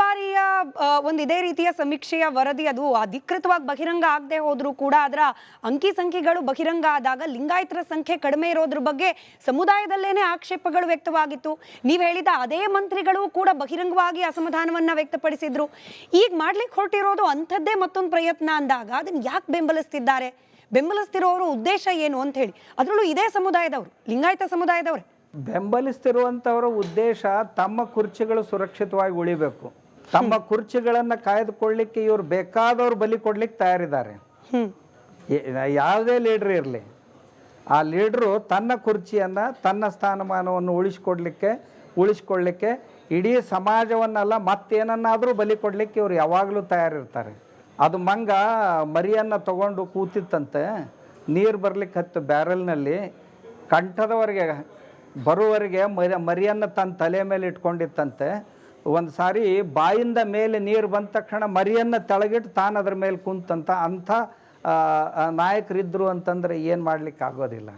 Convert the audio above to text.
ಬಾರಿಯ ಒಂದು ಇದೇ ರೀತಿಯ ಸಮೀಕ್ಷೆಯ ವರದಿ ಅದು ಅಧಿಕೃತವಾಗಿ ಬಹಿರಂಗ ಆಗದೆ ಹೋದ್ರೂ ಕೂಡ ಅದರ ಅಂಕಿ ಸಂಖ್ಯೆಗಳು ಬಹಿರಂಗ ಆದಾಗ ಲಿಂಗಾಯತರ ಸಂಖ್ಯೆ ಕಡಿಮೆ ಇರೋದ್ರ ಬಗ್ಗೆ ಸಮುದಾಯದಲ್ಲೇನೆ ಆಕ್ಷೇಪಗಳು ವ್ಯಕ್ತವಾಗಿತ್ತು. ನೀವು ಹೇಳಿದ ಅದೇ ಮಂತ್ರಿಗಳು ಕೂಡ ಬಹಿರಂಗವಾಗಿ ಅಸಮಾಧಾನವನ್ನ ವ್ಯಕ್ತಪಡಿಸಿದ್ರು. ಈಗ ಮಾಡ್ಲಿಕ್ಕೆ ಹೊರಟಿರೋದು ಅಂಥದ್ದೇ ಮತ್ತೊಂದು ಪ್ರಯತ್ನ ಅಂದಾಗ ಅದನ್ನ ಯಾಕೆ ಬೆಂಬಲಿಸ್ತಿದ್ದಾರೆ? ಬೆಂಬಲಿಸ್ತಿರೋರು ಉದ್ದೇಶ ಏನು ಅಂತ ಹೇಳಿ. ಅದರಲ್ಲೂ ಇದೇ ಸಮುದಾಯದವರು, ಲಿಂಗಾಯತ ಸಮುದಾಯದವರು. ಬೆಂಬಲಿಸ್ತಿರುವಂಥವರ ಉದ್ದೇಶ ತಮ್ಮ ಕುರ್ಚಿಗಳು ಸುರಕ್ಷಿತವಾಗಿ ಉಳಿಬೇಕು. ತಮ್ಮ ಕುರ್ಚಿಗಳನ್ನು ಕಾಯ್ದುಕೊಳ್ಳಿಕ್ಕೆ ಇವ್ರು ಬೇಕಾದವ್ರು ಬಲಿ ಕೊಡ್ಲಿಕ್ಕೆ ತಯಾರಿದ್ದಾರೆ. ಯಾವುದೇ ಲೀಡ್ರ್ ಇರಲಿ ಆ ಲೀಡ್ರು ತನ್ನ ಕುರ್ಚಿಯನ್ನು ತನ್ನ ಸ್ಥಾನಮಾನವನ್ನು ಉಳಿಸ್ಕೊಡ್ಲಿಕ್ಕೆ ಉಳಿಸ್ಕೊಳ್ಳಿಕ್ಕೆ ಇಡೀ ಸಮಾಜವನ್ನೆಲ್ಲ ಮತ್ತೇನನ್ನಾದರೂ ಬಲಿ ಕೊಡ್ಲಿಕ್ಕೆ ಇವ್ರು ಯಾವಾಗಲೂ ತಯಾರಿರ್ತಾರೆ. ಅದು ಮಂಗ ಮರಿಯನ್ನು ತಗೊಂಡು ಕೂತಿತ್ತಂತೆ ನೀರು ಬರ್ಲಿಕ್ಕೆ ಹತ್ತು ಬ್ಯಾರಲ್ನಲ್ಲಿ ಕಂಠದವರೆಗೆ ಬರುವವರೆಗೆ ಮರಿ ಮರಿಯನ್ನು ತನ್ನ ತಲೆ ಮೇಲೆ ಇಟ್ಕೊಂಡಿತ್ತಂತೆ ಒಂದು ಸಾರಿ ಬಾಯಿಂದ ಮೇಲೆ ನೀರು ಬಂದ ತಕ್ಷಣ ಮರಿಯನ್ನು ತೆಳಗಿಟ್ಟು ತಾನು ಅದ್ರ ಮೇಲೆ ಕುಂತಂತ ಅಂಥ ನಾಯಕರಿದ್ದರು ಅಂತಂದರೆ ಏನು ಮಾಡ್ಲಿಕ್ಕೆ ಆಗೋದಿಲ್ಲ